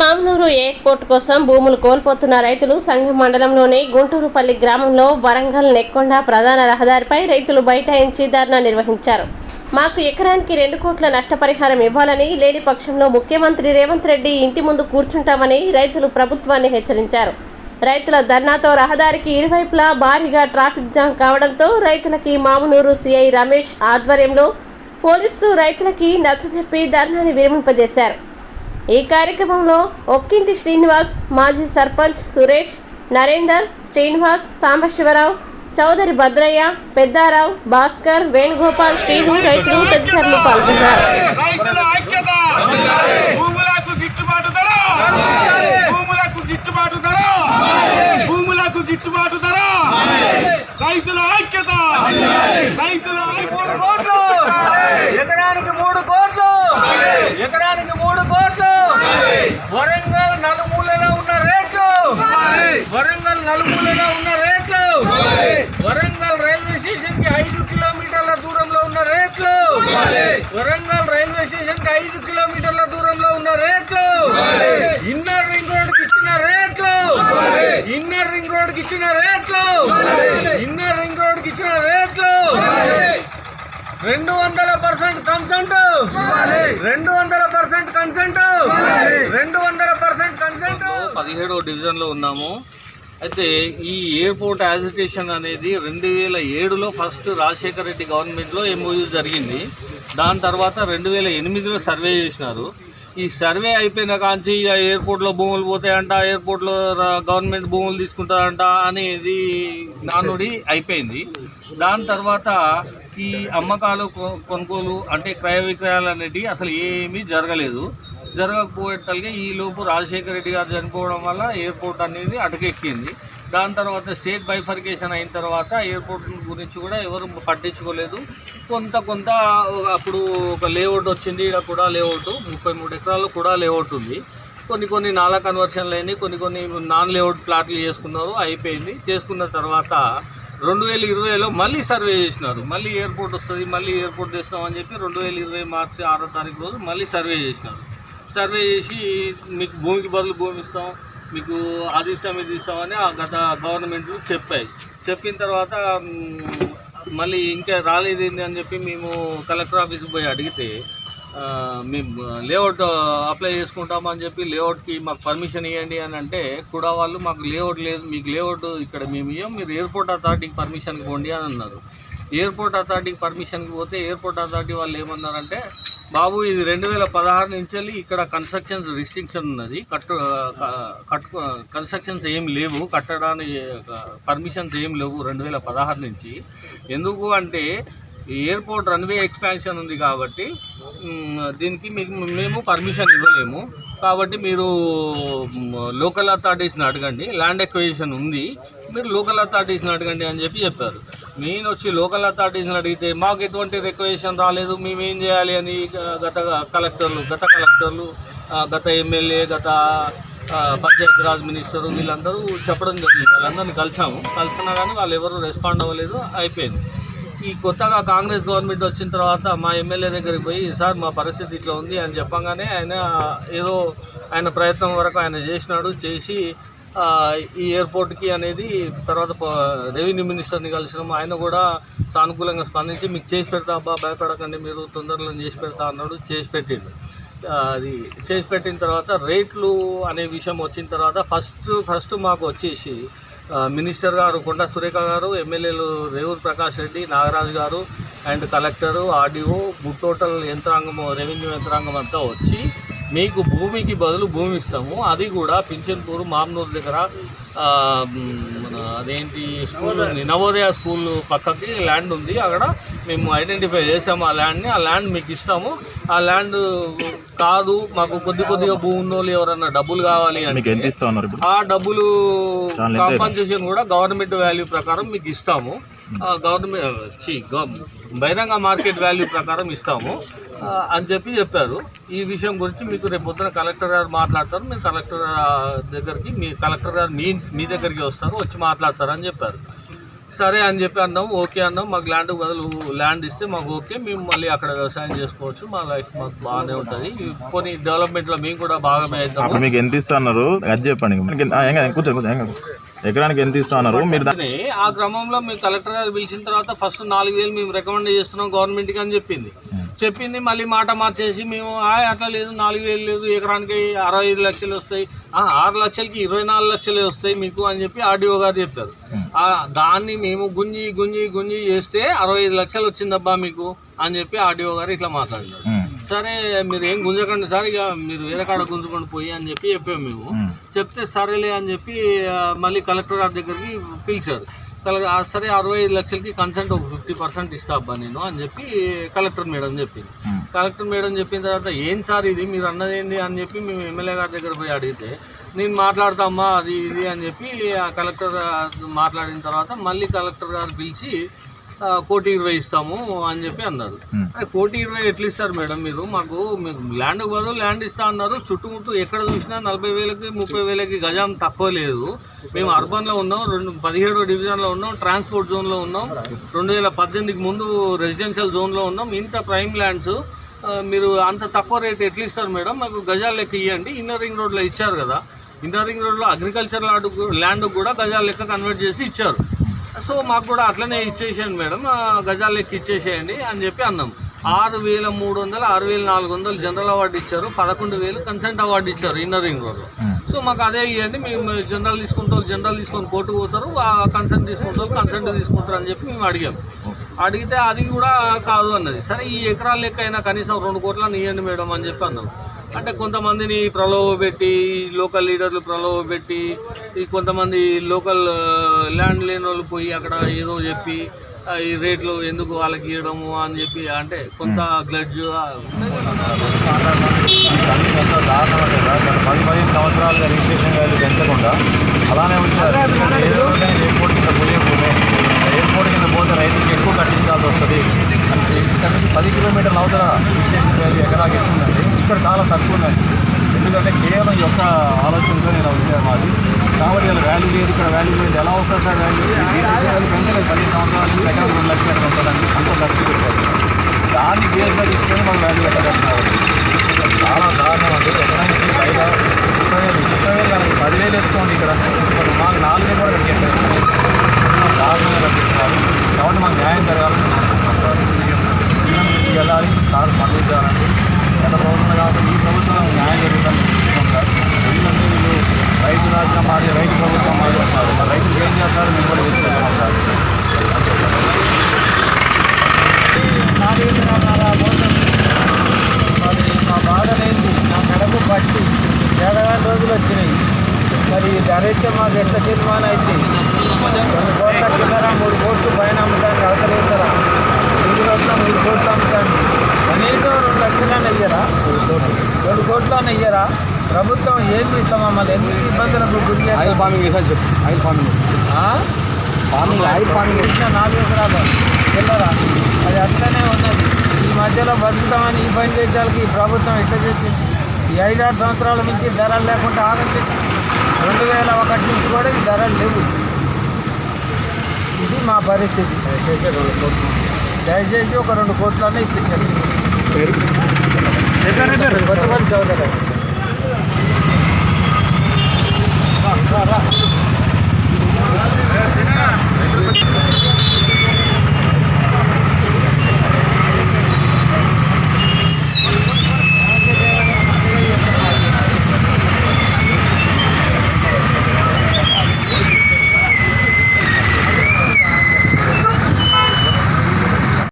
Mamnoor airport కోసం భూములు కోల్పోతున్న రైతులు సంఘం మండలంలోని గుంటూరుపల్లి గ్రామంలో వరంగల్ నెక్కొండ ప్రధాన రహదారిపై రైతులు బైఠాయించి ధర్నా నిర్వహించారు. మాకు ఎకరానికి రెండు కోట్ల నష్టపరిహారం ఇవ్వాలని లేని పక్షంలో ముఖ్యమంత్రి రేవంత్ రెడ్డి ఇంటి ముందు కూర్చుంటామని రైతులు ప్రభుత్వాన్ని హెచ్చరించారు. రైతుల ధర్నాతో రహదారికి ఇరువైపులా భారీగా ట్రాఫిక్ జామ్ కావడంతో రైతులకి మామనూరు సిఐ రమేష్ ఆధ్వర్యంలో పోలీసులు రైతులకి నచ్చజెప్పి ధర్నాని విరమింపజేశారు. ఈ కార్యక్రమంలో ఒక్కింటి శ్రీనివాస్ మాజీ సర్పంచ్ సురేష్ నరేందర్ శ్రీనివాస్ సాంబశివరావు చౌదరి భద్రయ్య పెద్దారావు భాస్కర్ వేణుగోపాల్ శ్రీను రైతులు తదితరులు పాల్గొన్నారు. గిట్టుబాటు ధర! గిట్టుబాటు ధర! భూములకు గిట్టుబాటు ధర! రైతుల ఐక్యత! రైతుల మూడు కోట్లు ఎకరానికి మూడు కోట్లు! ఎకరానికి మూడు కోట్లు! వరంగల్ నలుమూలలో ఉన్న రేట్లు! వరంగల్ నలుమూలలో ఉన్న రేట్లు! వరంగల్ రైల్వే స్టేషన్కి ఐదు కిలో దూరంలో ఉన్న రేట్లు వరంగల్ రైల్వే స్టేషన్కి ఐదు కిలోమీటర్ల దూరంలో ఉన్న రేట్లు ఇన్నర్ రింగ్ రోడ్కి ఇచ్చిన రేట్లు ఇన్నర్ రింగ్ రోడ్కి ఇచ్చిన రేట్లు ఇన్నర్ రింగ్ రోడ్కి ఇచ్చిన రేట్లు రెండు వందల పర్సెంట్ కన్సెంట్ రెండు వందల పర్సెంట్ కన్సెంట్ రెండు వందల పర్సెంట్ కన్సెంట్ పదిహేడవ డివిజన్లో ఉన్నాము. అయితే ఈ ఎయిర్పోర్ట్ యాజిటేషన్ అనేది రెండు వేల ఏడులో ఫస్ట్ రాజశేఖర రెడ్డి గవర్నమెంట్లో ఎంఓయూ జరిగింది. దాని తర్వాత రెండు వేల ఎనిమిదిలో సర్వే చేసినారు. ఈ సర్వే అయిపోయిన కాంచి ఇక ఎయిర్పోర్ట్లో భూములు పోతాయంట ఎయిర్పోర్ట్లో గవర్నమెంట్ భూములు తీసుకుంటారంట అనేది నానుడి అయిపోయింది. దాని తర్వాత ఈ అమ్మకాలు కొ- కొనుగోలు అంటే క్రయ విక్రయాలు అనేటివి అసలు ఏమీ జరగలేదు. జరగకపోయేటల్గా ఈ లోపు రాజశేఖర రెడ్డి గారు చనిపోవడం వల్ల ఎయిర్పోర్ట్ అనేది అటకెక్కింది. దాని తర్వాత స్టేట్ బైఫర్కేషన్ అయిన తర్వాత ఎయిర్పోర్ట్ గురించి కూడా ఎవరు పట్టించుకోలేదు. కొంత కొంత అప్పుడు ఒక లేఅవుట్ వచ్చింది. ఇక్కడ కూడా లేఅవుట్ ముప్పై మూడు ఎకరాల్లో కూడా లేఅవుట్ ఉంది. కొన్ని కొన్ని నాలా కన్వర్షన్లు అయినాయి. కొన్ని కొన్ని నాన్ లేఅవుట్ ప్లాట్లు చేసుకున్నారు. అయిపోయింది. చేసుకున్న తర్వాత రెండు వేల ఇరవైలో మళ్ళీ సర్వే చేసినారు. మళ్ళీ ఎయిర్పోర్ట్ వస్తుంది మళ్ళీ ఎయిర్పోర్ట్ తెస్తామని చెప్పి రెండు వేల ఇరవై మార్చి ఆరో తారీఖు రోజు మళ్ళీ సర్వే చేసినారు. సర్వే చేసి మీకు భూమికి బదులు భూమి ఇస్తాం మీకు అది ఇస్తాం ఇది ఇస్తామని ఆ గత గవర్నమెంట్ చెప్పాయి. చెప్పిన తర్వాత మళ్ళీ ఇంకా రాలేదు అని చెప్పి మేము కలెక్టర్ ఆఫీస్కి పోయి అడిగితే మేము లేఅవుట్ అప్లై చేసుకుంటామని చెప్పి లేఅవుట్కి మాకు పర్మిషన్ ఇవ్వండి అని అంటే కూడా వాళ్ళు మాకు లేఅవుట్ లేదు మీకు లేఅవుట్ ఇక్కడ మేము ఇవ్వం మీరు ఎయిర్పోర్ట్ అథారిటీకి పర్మిషన్కి పోండి అని అన్నారు. ఎయిర్పోర్ట్ అథారిటీకి పర్మిషన్కి పోతే ఎయిర్పోర్ట్ అథారిటీ వాళ్ళు ఏమన్నారంటే బాబు ఇది రెండు వేల పదహారు నుంచి వెళ్ళి ఇక్కడ కన్స్ట్రక్షన్స్ రిస్ట్రిక్షన్ ఉన్నది. కట్టు కట్టు కన్స్ట్రక్షన్స్ ఏం లేవు. కట్టడానికి పర్మిషన్స్ ఏం లేవు రెండు వేల పదహారు నుంచి. ఎందుకు అంటే ఈ ఎయిర్పోర్ట్ రన్వే ఎక్స్పాన్షన్ ఉంది కాబట్టి దీనికి మీకు మేము పర్మిషన్ ఇవ్వలేము. కాబట్టి మీరు లోకల్ అథారిటీస్ని అడగండి. ల్యాండ్ ఎక్విజిషన్ ఉంది. మీరు లోకల్ అథారిటీస్ని అడగండి అని చెప్పి చెప్పారు. నేను వచ్చి లోకల్ అథారిటీస్ని అడిగితే మాకు ఎటువంటి రిక్వెషన్ రాలేదు. మేమేం చేయాలి? అని గత కలెక్టర్లు గత కలెక్టర్లు గత ఎమ్మెల్యే గత పంచాయతీ రాజ్ మినిస్టర్ వీళ్ళందరూ చెప్పడం జరిగింది. వాళ్ళందరినీ కలిసాము. కలిసినా కానీ వాళ్ళు ఎవరు రెస్పాండ్ అవ్వలేదు. అయిపోయింది. ఈ కొత్తగా కాంగ్రెస్ గవర్నమెంట్ వచ్చిన తర్వాత మా ఎమ్మెల్యే దగ్గరికి పోయి సార్ మా పరిస్థితి ఇట్లా ఉంది అని చెప్పంగానే ఆయన ఏదో ఆయన ప్రయత్నం వరకు ఆయన చేసినాడు. చేసి ఈ ఎయిర్పోర్ట్కి అనేది తర్వాత రెవెన్యూ మినిస్టర్ని కలిసినాము. ఆయన కూడా సానుకూలంగా స్పందించి మీకు చేసి పెడతా అబ్బా భయపడకండి మీరు తొందరలో చేసి పెడతా అన్నాడు. చేసి పెట్టిండు. అది చేసి పెట్టిన తర్వాత రేట్లు అనే విషయం వచ్చిన తర్వాత ఫస్ట్ ఫస్ట్ మాకు వచ్చేసి మినిస్టర్ గారు కొండ సురేఖ గారు ఎమ్మెల్యేలు Revuru Prakash Reddy Nagaraju garu and collector RDO total యంత్రాంగం రెవెన్యూ యంత్రాంగం అంతా వచ్చి మీకు భూమికి బదులు భూమి ఇస్తాము. అది కూడా పింఛన్పూరు మామనూరు దగ్గర మన అదేంటి స్కూల్ ఉంది నవోదయ స్కూల్ పక్కకి ల్యాండ్ ఉంది. అక్కడ మేము ఐడెంటిఫై చేసాము ఆ ల్యాండ్ని. ఆ ల్యాండ్ మీకు ఇస్తాము. ఆ ల్యాండ్ కాదు మాకు కొద్ది కొద్దిగా భూమి ఎవరన్నా డబ్బులు కావాలి అంటే ఆ డబ్బులు కాంపన్సేషన్ కూడా గవర్నమెంట్ వాల్యూ ప్రకారం మీకు ఇస్తాము. గవర్నమెంట్ చి గవ- బహిరంగ మార్కెట్ వాల్యూ ప్రకారం ఇస్తాము. అని చెప్పి చెప్పారు. ఈ విషయం గురించి మీకు రేపు పొద్దున కలెక్టర్ గారు మాట్లాడతారు. మీరు కలెక్టర్ దగ్గరికి మీ కలెక్టర్ గారు మీ మీ దగ్గరికి వస్తారు వచ్చి మాట్లాడతారు అని చెప్పారు. సరే అని చెప్పి అన్నాం ఓకే అన్నాం. మాకు ల్యాండ్ బదులు ల్యాండ్ ఇస్తే మాకు ఓకే. మేము మళ్ళీ అక్కడ వ్యవసాయం చేసుకోవచ్చు. మా లైఫ్ మాకు బాగానే ఉంటుంది. కొన్ని డెవలప్మెంట్లో మేము కూడా భాగమే అప్పుడు మీకు ఎంత ఇస్తా అన్నారు? అది చెప్పండి. ఎకరానికి ఎంత ఇస్తా అన్నారు? మీరు దా- కానీ ఆ క్రమంలో మేము కలెక్టర్ గారు పిలిచిన తర్వాత ఫస్ట్ నాలుగు వేలు మేము రికమెండ్ చేస్తున్నాం గవర్నమెంట్కి అని చెప్పింది. చెప్పింది మళ్ళీ మాట మార్చేసి మేము "ఆయ్, అట్లా లేదు నాలుగు వేలు లేదు ఎకరానికి అరవై ఐదు లక్షలు వస్తాయి. "ఆ, ఆరు లక్షలకి ఇరవై నాలుగు లక్షలే వస్తాయి మీకు అని చెప్పి ఆర్డీఓ గారు చెప్పారు. ఆ, దాన్ని మేము గుంజి గుంజి గుంజి చేస్తే అరవై ఐదు లక్షలు వచ్చిందబ్బా మీకు అని చెప్పి ఆర్డీఓ గారు ఇట్లా మాట్లాడినారు. సరే మీరు ఏం గుంజకండి సార్ ఇక మీరు వేరే కాడ గుంజుకొని పోయి అని చెప్పి చెప్పాము మేము. చెప్తే సరేలే అని చెప్పి మళ్ళీ కలెక్టర్ గారి దగ్గరికి పిలిచారు. సరే అరవై ఐదు లక్షలకి కన్సెంట్ ఒక ఫిఫ్టీ పర్సెంట్ ఇస్తా అబ్బా నేను అని చెప్పి కలెక్టర్ మేడం చెప్పింది. ఉమ్, కలెక్టర్ మేడం చెప్పిన తర్వాత ఏం సార్ ఇది? మీరు అన్నది ఏంటి అని చెప్పి మేము ఎమ్మెల్యే గారి దగ్గర పోయి అడిగితే నేను మాట్లాడతామ్మా అది ఇది అని చెప్పి ఆ కలెక్టర్ మాట్లాడిన తర్వాత మళ్ళీ కలెక్టర్ గారు పిలిచి కోటి ఇరవై ఇస్తాము అని చెప్పి అన్నారు. అరే కోటి ఇరవై ఎట్లా ఇస్తారు మేడం మీరు? మాకు మీరు ల్యాండ్ బదులు ల్యాండ్ ఇస్తా అన్నారు. చుట్టుముట్టు ఎక్కడ చూసినా నలభై వేలకి ముప్పై వేలకి గజం తక్కువ లేదు. మేము అర్బన్లో ఉన్నాం రెండు పదిహేడో డివిజన్లో ఉన్నాం ట్రాన్స్పోర్ట్ జోన్లో ఉన్నాం. రెండు వేల పద్దెనిమిదికి ముందు రెసిడెన్షియల్ జోన్లో ఉన్నాం. ఇంత ప్రైమ్ ల్యాండ్స్ మీరు అంత తక్కువ రేట్ ఎట్లా ఇస్తారు మేడం? మాకు గజాల లెక్క ఇవ్వండి ఇన్నర్ రింగ్ రోడ్లో ఇచ్చారు కదా. ఇన్నర్ రింగ్ రోడ్లో అగ్రికల్చర్ ల్యాండ్ కూడా గజాల లెక్క కన్వర్ట్ చేసి ఇచ్చారు. సో మాకు కూడా అట్లనే ఇచ్చేసేయండి మేడం. గజాల లెక్క ఇచ్చేసేయండి అని చెప్పి అన్నాం. ఆరు వేల మూడు వందలు ఆరు వేల నాలుగు వందలు జనరల్ అవార్డు ఇచ్చారు. పదకొండు వేలు కన్సెంట్ అవార్డు ఇచ్చారు ఇన్నర్ రింగ్ రోడ్లో ఉమ్. సో మాకు అదే ఇవ్వండి మేము జనరల్ తీసుకుంటే వాళ్ళు జనరల్ తీసుకొని కోర్టుకు పోతారు. కన్సెంట్ తీసుకుంటే వాళ్ళు కన్సెంట్ తీసుకుంటారు అని చెప్పి మేము అడిగాము అడిగితే అది కూడా కాదు అన్నది. సరే ఈ ఎకరాల లెక్క అయినా కనీసం రెండు కోట్లను ఇవ్వండి మేడం అని చెప్పి అన్నాం. అంటే కొంతమందిని ప్రలోభ పెట్టి లోకల్ లీడర్లు ప్రలోభ పెట్టి ఈ కొంతమంది లోకల్ ల్యాండ్ లేని వాళ్ళు పోయి అక్కడ ఏదో చెప్పి ఈ రేట్లు ఎందుకు వాళ్ళకి ఇవ్వడము అని చెప్పి అంటే కొంత గ్లడ్జ్ పది పదిహేను సంవత్సరాలుగా రిజిస్ట్రేషన్ వాల్యూ పెంచకుండా అలానే ఉంచారు ఎయిర్పోర్ట్ కింద పోయే ఎయిర్పోర్ట్ కింద పోతే రైతులకు ఎక్కువ కట్టించాల్సి వస్తుంది. ఇక్కడ నుంచి పది కిలోమీటర్ల అవతల విశేషం వాల్యూ ఎకరాకి ఇస్తుందండి ఇక్కడ చాలా తక్కువ ఉందండి ఎందుకంటే కేవలం ఈ యొక్క ఆలోచనతో నేను వచ్చాను మాది. కాబట్టి ఇలా వాల్యూ లేదు. ఇక్కడ వాల్యూ లేదు. ఎలా వస్తుంది సార్ వాల్యూ రిజిస్ట్రేషన్ వాల్యూ పెంచలేదు పది సంవత్సరాల నుంచి ఎకరం రెండు లక్షలు ఉంటుందండి అంత ఖర్చు పెట్టారు దాన్ని బేస్గా తీసుకొని మనం వాల్యూ పెట్టగలుగుతున్నారు చాలా దారుణం అండి ఎకరానికి బయట ముప్పై వేలు ముప్పై వేలు కనుక పదివేలు వేసుకోండి ఇక్కడ ఇప్పుడు మాకు నాలుగు వేలు కూడా కట్టించారు దారుణంగా కట్టిస్తున్నారు కాబట్టి మాకు న్యాయం జరగాలని అనుకుంటున్నాం సార్ సీఎం దృష్టికి వెళ్ళాలి సార్ స్పందించాలండి గత ప్రభుత్వం కాబట్టి ఈ ప్రభుత్వం న్యాయం జరుగుతుందని అనుకుంటున్నాం సార్ ఎందుకంటే వీళ్ళు రైతు రాజ్యం మాది రైతు ప్రభుత్వం మాది వస్తున్నారు మరి రైతులు ఏం చేస్తారు మేము కూడా తీసుకెళ్తున్నాం సార్ మరి మా బాధ లేదు నా కడకు పట్టి రోజులు వచ్చినాయి. మరి ధర అయితే మాకు ఎంత తీర్మానం అయితే రెండు కోట్ల కింద మూడు కోట్లు పైన అమ్ముతాను అవతలేస్తారా? మూడు కోట్ల మూడు కోట్లు అమ్ముతాను కనీసం రెండు లక్షలైనా ఇయ్యరా? రెండు కోట్లైనా ఇయ్యరా? ప్రభుత్వం ఏమి ఇట్లా మమ్మల్ని? ఎన్ని ఇబ్బందులకు గురి చేస్తారు? ఫార్మింగ్ చేసాను చెప్పు. Oil farming? Farming oil farming ఇచ్చిన నాలుగు ఎకరాలు. వెళ్ళరా? అది అట్లనే ఉన్నది. ఈ మధ్యలో బతుకుతామని ఈ పని చేసేవాళ్ళకి ప్రభుత్వం ఎట్లా చేసింది? ఈ ఐదారు సంవత్సరాల నుంచి ధరలు లేకుండా ఆరంభి రెండు వేల ఒకటి నుంచి కూడా ధరలు లేవు. ఇది మా పరిస్థితి. దయచేసి ఒక రెండు కోట్లనే ఇప్పించారు కొత్తపల్లి చౌదరి రా